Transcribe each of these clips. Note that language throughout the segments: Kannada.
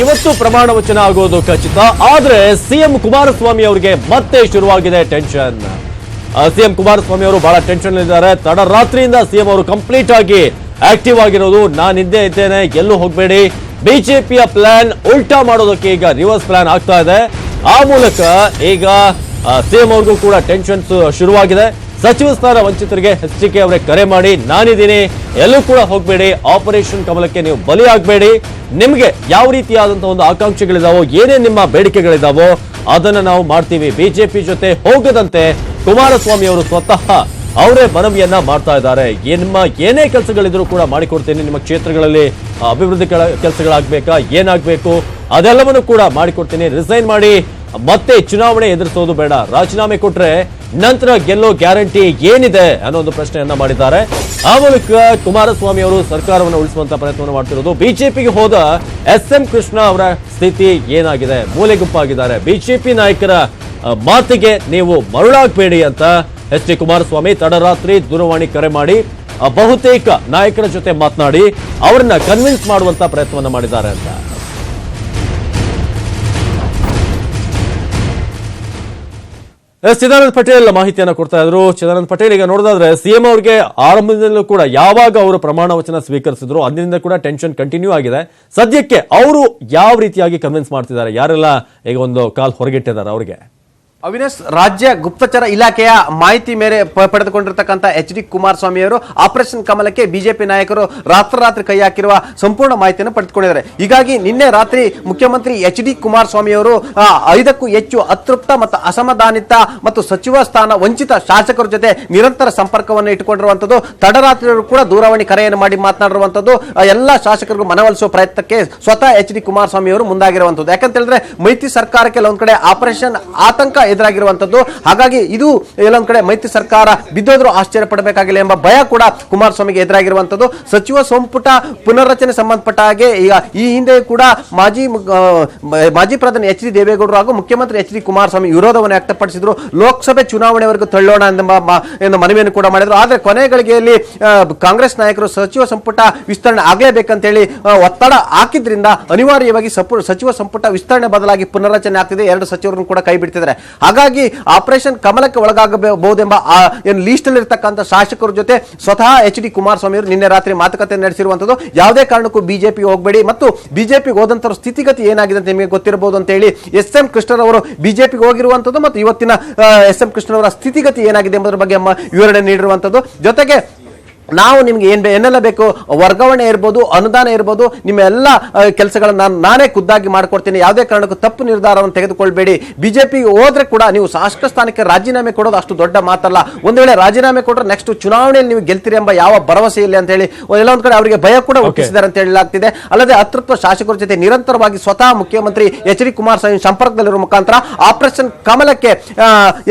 ಇವತ್ತು ಪ್ರಮಾಣ ವಚನ ಆಗೋದು ಖಚಿತ. ಆದ್ರೆ ಸಿಎಂ ಕುಮಾರಸ್ವಾಮಿ ಅವರಿಗೆ ಮತ್ತೆ ಶುರುವಾಗಿದೆ ಟೆನ್ಷನ್. ಸಿಎಂ ಕುಮಾರಸ್ವಾಮಿ ಅವರು ಬಹಳ ಟೆನ್ಷನ್ ಇದ್ದಾರೆ. ತಡರಾತ್ರಿಯಿಂದ ಸಿಎಂ ಅವರು ಕಂಪ್ಲೀಟ್ ಆಗಿ ಆಕ್ಟಿವ್ ಆಗಿರೋದು ನಾನು ಹಿಂದೆ ಇದ್ದೇನೆ, ಎಲ್ಲೂ ಹೋಗಬೇಡಿ. ಬಿಜೆಪಿಯ ಪ್ಲಾನ್ ಉಲ್ಟಾ ಮಾಡೋದಕ್ಕೆ ಈಗ ರಿವರ್ಸ್ ಪ್ಲಾನ್ ಆಗ್ತಾ ಇದೆ. ಆ ಮೂಲಕ ಈಗ ಸಿಎಂ ಅವ್ರಿಗೂ ಕೂಡ ಟೆನ್ಷನ್ಸ್ ಶುರುವಾಗಿದೆ. ಸಚಿವ ಸ್ಥಾನ ವಂಚಿತರಿಗೆ ಎಚ್ ಡಿ ಕೆ ಅವರೇ ಕರೆ ಮಾಡಿ, ನಾನಿದ್ದೀನಿ, ಎಲ್ಲೂ ಕೂಡ ಹೋಗಬೇಡಿ, ಆಪರೇಷನ್ ಕಮಲಕ್ಕೆ ನೀವು ಬಲಿ ಆಗಬೇಡಿ ನಿಮಗೆ ಯಾವ ರೀತಿಯಾದಂತಹ ಒಂದು ಆಕಾಂಕ್ಷೆಗಳಿದಾವೋ, ಏನೇ ನಿಮ್ಮ ಬೇಡಿಕೆಗಳಿದಾವೋ, ಅದನ್ನ ನಾವು ಮಾಡ್ತೀವಿ. ಬಿಜೆಪಿ ಜೊತೆ ಹೋಗದಂತೆ ಕುಮಾರಸ್ವಾಮಿ ಅವರು ಸ್ವತಃ ಅವರೇ ಮನವಿಯನ್ನ ಮಾಡ್ತಾ ಇದ್ದಾರೆ. ನಿಮ್ಮ ಏನೇ ಕೆಲಸಗಳಿದ್ರು ಕೂಡ ಮಾಡಿಕೊಡ್ತೀನಿ. ನಿಮ್ಮ ಕ್ಷೇತ್ರಗಳಲ್ಲಿ ಅಭಿವೃದ್ಧಿ ಕೆಲಸಗಳಾಗಬೇಕಾ, ಏನಾಗಬೇಕು, ಅದೆಲ್ಲವನ್ನು ಕೂಡ ಮಾಡಿಕೊಡ್ತೀನಿ. ರಿಸೈನ್ ಮಾಡಿ ಮತ್ತೆ ಚುನಾವಣೆ ಎದುರಿಸೋದು ಬೇಡ. ರಾಜೀನಾಮೆ ಕೊಟ್ರೆ ನಂತರ ಗೆಲ್ಲೋ ಗ್ಯಾರಂಟಿ ಏನಿದೆ ಅನ್ನೋ ಒಂದು ಪ್ರಶ್ನೆಯನ್ನ ಮಾಡಿದ್ದಾರೆ. ಆ ಮೂಲಕ ಕುಮಾರಸ್ವಾಮಿ ಅವರು ಸರ್ಕಾರವನ್ನು ಉಳಿಸುವಂತ ಪ್ರಯತ್ನವನ್ನು ಮಾಡ್ತಿರೋದು. ಬಿಜೆಪಿಗೆ ಹೋದ ಎಸ್ ಎಂ ಕೃಷ್ಣ ಅವರ ಸ್ಥಿತಿ ಏನಾಗಿದೆ? ಮೂಲೆಗುಂಪಾಗಿದ್ದಾರೆ ಬಿಜೆಪಿ ನಾಯಕರ ಮಾತಿಗೆ ನೀವು ಮರುಳಾಗಬೇಡಿ ಅಂತ ಎಚ್ ಡಿ ಕುಮಾರಸ್ವಾಮಿ ತಡರಾತ್ರಿ ದೂರವಾಣಿ ಕರೆ ಮಾಡಿ ಬಹುತೇಕ ನಾಯಕರ ಜೊತೆ ಮಾತನಾಡಿ, ಅವರನ್ನ ಕನ್ವಿನ್ಸ್ ಮಾಡುವಂತ ಪ್ರಯತ್ನವನ್ನು ಮಾಡಿದ್ದಾರೆ ಅಂತ. ಎಸ್, ಚಿದಾನಂದ್ ಪಟೇಲ್ ಮಾಹಿತಿಯನ್ನು ಕೊಡ್ತಾ ಇದ್ರು. ಚಿದಾನಂದ್ ಪಟೇಲ್ ಈಗ ನೋಡೋದಾದ್ರೆ ಸಿಎಂ ಅವರಿಗೆ ಆರಂಭದಿಂದಲೂ ಕೂಡ ಯಾವಾಗ ಅವರು ಪ್ರಮಾಣ ವಚನ ಸ್ವೀಕರಿಸಿದ್ರು, ಅಂದಿನಿಂದ ಕೂಡ ಟೆನ್ಷನ್ ಕಂಟಿನ್ಯೂ ಆಗಿದೆ. ಸದ್ಯಕ್ಕೆ ಅವರು ಯಾವ ರೀತಿಯಾಗಿ ಕನ್ವಿನ್ಸ್ ಮಾಡ್ತಿದ್ದಾರೆ? ಯಾರೆಲ್ಲ ಈಗ ಒಂದು ಕಾಲ್ ಹೊರಗಿಟ್ಟಿದ್ದಾರೆ ಅವರಿಗೆ? ಅವಿನಾಶ್ ರಾಜ್ಯ ಗುಪ್ತಚರ ಇಲಾಖೆಯ ಮಾಹಿತಿ ಮೇರೆ ಪಡೆದುಕೊಂಡಿರತಕ್ಕಂಥ ಎಚ್ ಡಿ ಕುಮಾರಸ್ವಾಮಿ ಅವರು ಆಪರೇಷನ್ ಕಮಲಕ್ಕೆ ಬಿಜೆಪಿ ನಾಯಕರು ರಾತ್ರೋರಾತ್ರಿ ಕೈ ಹಾಕಿರುವ ಸಂಪೂರ್ಣ ಮಾಹಿತಿಯನ್ನು ಪಡೆದುಕೊಂಡಿದ್ದಾರೆ. ಹೀಗಾಗಿ ನಿನ್ನೆ ರಾತ್ರಿ ಮುಖ್ಯಮಂತ್ರಿ ಎಚ್ ಡಿ ಕುಮಾರಸ್ವಾಮಿ ಅವರು ಆ, ಐದಕ್ಕೂ ಹೆಚ್ಚು ಅತೃಪ್ತ ಮತ್ತು ಅಸಮಾಧಾನಿತ ಮತ್ತು ಸಚಿವ ಸ್ಥಾನ ವಂಚಿತ ಶಾಸಕರ ಜೊತೆ ನಿರಂತರ ಸಂಪರ್ಕವನ್ನು ಇಟ್ಟುಕೊಂಡಿರುವಂಥದ್ದು ತಡರಾತ್ರಿಯವರು ಕೂಡ ದೂರವಾಣಿ ಕರೆಯನ್ನು ಮಾಡಿ ಮಾತನಾಡಿರುವಂಥದ್ದು ಎಲ್ಲ ಶಾಸಕರಿಗೂ ಮನವೊಲಿಸುವ ಪ್ರಯತ್ನಕ್ಕೆ ಸ್ವತಃ ಎಚ್ ಡಿ ಕುಮಾರಸ್ವಾಮಿ ಅವರು ಮುಂದಾಗಿರುವಂಥದ್ದು. ಯಾಕಂತ ಹೇಳಿದ್ರೆ ಮೈತ್ರಿ ಸರ್ಕಾರಕ್ಕೆ ಕೆಲವೊಂದು ಕಡೆ ಆಪರೇಷನ್ ಆತಂಕ ಎದುರಾಗಿರುವಂತದ್ದು. ಹಾಗಾಗಿ ಇದು ಎಲ್ಲೊಂದು ಕಡೆ ಮೈತ್ರಿ ಸರ್ಕಾರ ಬಿದ್ದೋದ್ರು ಆಶ್ಚರ್ಯ ಪಡಬೇಕಾಗಿಲ್ಲ ಎಂಬ ಭಯ ಕೂಡ ಕುಮಾರಸ್ವಾಮಿಗೆ ಎದುರಾಗಿರುವಂತದ್ದು. ಸಚಿವ ಸಂಪುಟ ಪುನರ್ರಚನೆ ಸಂಬಂಧಪಟ್ಟ ಹಾಗೆ ಈಗ ಈ ಹಿಂದೆ ಕೂಡ ಮಾಜಿ ಮಾಜಿ ಪ್ರಧಾನಿ ಎಚ್ ಡಿ ದೇವೇಗೌಡರು ಹಾಗೂ ಮುಖ್ಯಮಂತ್ರಿ ಎಚ್ ಡಿ ಕುಮಾರಸ್ವಾಮಿ ವಿರೋಧವನ್ನು ವ್ಯಕ್ತಪಡಿಸಿದ್ರು. ಲೋಕಸಭೆ ಚುನಾವಣೆವರೆಗೂ ತಳ್ಳೋಣ ಎಂಬ ಮನವಿಯನ್ನು ಕೂಡ ಮಾಡಿದ್ರು. ಆದರೆ ಕೊನೆ ಗಳಿಗೆಯಲ್ಲಿ ಕಾಂಗ್ರೆಸ್ ನಾಯಕರು ಸಚಿವ ಸಂಪುಟ ವಿಸ್ತರಣೆ ಆಗಲೇಬೇಕಂತೇಳಿ ಹೇಳಿ ಒತ್ತಡ ಹಾಕಿದ್ರಿಂದ ಅನಿವಾರ್ಯವಾಗಿ ಸಚಿವ ಸಂಪುಟ ವಿಸ್ತರಣೆ ಬದಲಾಗಿ ಪುನರ್ರಚನೆ ಆಗ್ತಿದೆ. ಎರಡು ಸಚಿವರನ್ನು ಕೂಡ ಕೈ ಬಿಡ್ತಿದ್ದಾರೆ. ಹಾಗಾಗಿ ಆಪರೇಷನ್ ಕಮಲಕ್ಕೆ ಒಳಗಾಗಬಹುದೆಂಬ ಏನು ಲೀಸ್ಟ್ ಅಲ್ಲಿ ಇರ್ತಕ್ಕಂಥ ಶಾಸಕರ ಜೊತೆ ಸ್ವತಃ ಎಚ್ ಡಿ ಕುಮಾರಸ್ವಾಮಿ ಅವರು ನಿನ್ನೆ ರಾತ್ರಿ ಮಾತುಕತೆ ನಡೆಸಿರುವಂತದ್ದು ಯಾವುದೇ ಕಾರಣಕ್ಕೂ ಬಿಜೆಪಿ ಹೋಗಬೇಡಿ ಮತ್ತು ಬಿಜೆಪಿಗೆ ಹೋದಂತರ ಸ್ಥಿತಿಗತಿ ಏನಾಗಿದೆ ಅಂತ ನಿಮಗೆ ಗೊತ್ತಿರಬಹುದು ಅಂತ ಹೇಳಿ ಎಸ್ ಎಂ ಕೃಷ್ಣರವರು ಬಿಜೆಪಿಗೆ ಹೋಗಿರುವಂತದ್ದು ಮತ್ತು ಇವತ್ತಿನ ಎಸ್ ಎಂ ಕೃಷ್ಣರವರ ಸ್ಥಿತಿಗತಿ ಏನಾಗಿದೆ ಎಂಬುದರ ಬಗ್ಗೆ ವಿವರಣೆ ನೀಡಿರುವಂತದ್ದು ಜೊತೆಗೆ ನಾವು ನಿಮ್ಗೆ ಏನ್ ಏನೆಲ್ಲ ಬೇಕು? ವರ್ಗಾವಣೆ ಇರ್ಬೋದು ಅನುದಾನ ಇರ್ಬೋದು ನಿಮ್ಮ ಎಲ್ಲ ಕೆಲಸಗಳನ್ನ ನಾನು ನಾನೇ ಖುದ್ದಾಗಿ ಮಾಡ್ಕೊಡ್ತೀನಿ. ಯಾವುದೇ ಕಾರಣಕ್ಕೂ ತಪ್ಪು ನಿರ್ಧಾರವನ್ನು ತೆಗೆದುಕೊಳ್ಬೇಡಿ. ಬಿಜೆಪಿಗೆ ಹೋದ್ರೆ ಕೂಡ ನೀವು ಶಾಸಕ ಸ್ಥಾನಕ್ಕೆ ರಾಜೀನಾಮೆ ಕೊಡೋದು ಅಷ್ಟು ದೊಡ್ಡ ಮಾತಲ್ಲ. ಒಂದು ವೇಳೆ ರಾಜೀನಾಮೆ ಕೊಟ್ಟರೆ ನೆಕ್ಸ್ಟ್ ಚುನಾವಣೆಯಲ್ಲಿ ನೀವು ಗೆಲ್ತೀರಿ ಎಂಬ ಯಾವ ಭರವಸೆ ಇಲ್ಲ ಅಂತ ಹೇಳಿ ಎಲ್ಲ ಒಂದ್ ಕಡೆ ಅವರಿಗೆ ಭಯ ಕೂಡ ಹುಟ್ಟಿಸಿದ್ದಾರೆ ಅಂತ ಹೇಳಲಾಗ್ತಿದೆ. ಅಲ್ಲದೆ ಅತೃಪ್ತ ಶಾಸಕರ ಜೊತೆ ನಿರಂತರವಾಗಿ ಸ್ವತಃ ಮುಖ್ಯಮಂತ್ರಿ ಎಚ್ ಡಿ ಕುಮಾರಸ್ವಾಮಿ ಸಂಪರ್ಕದಲ್ಲಿರುವ ಮುಖಾಂತರ ಆಪರೇಷನ್ ಕಮಲಕ್ಕೆ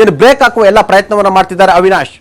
ಏನು ಬ್ರೇಕ್ ಹಾಕುವ ಎಲ್ಲ ಪ್ರಯತ್ನವನ್ನು ಮಾಡ್ತಿದ್ದಾರೆ ಅವಿನಾಶ್.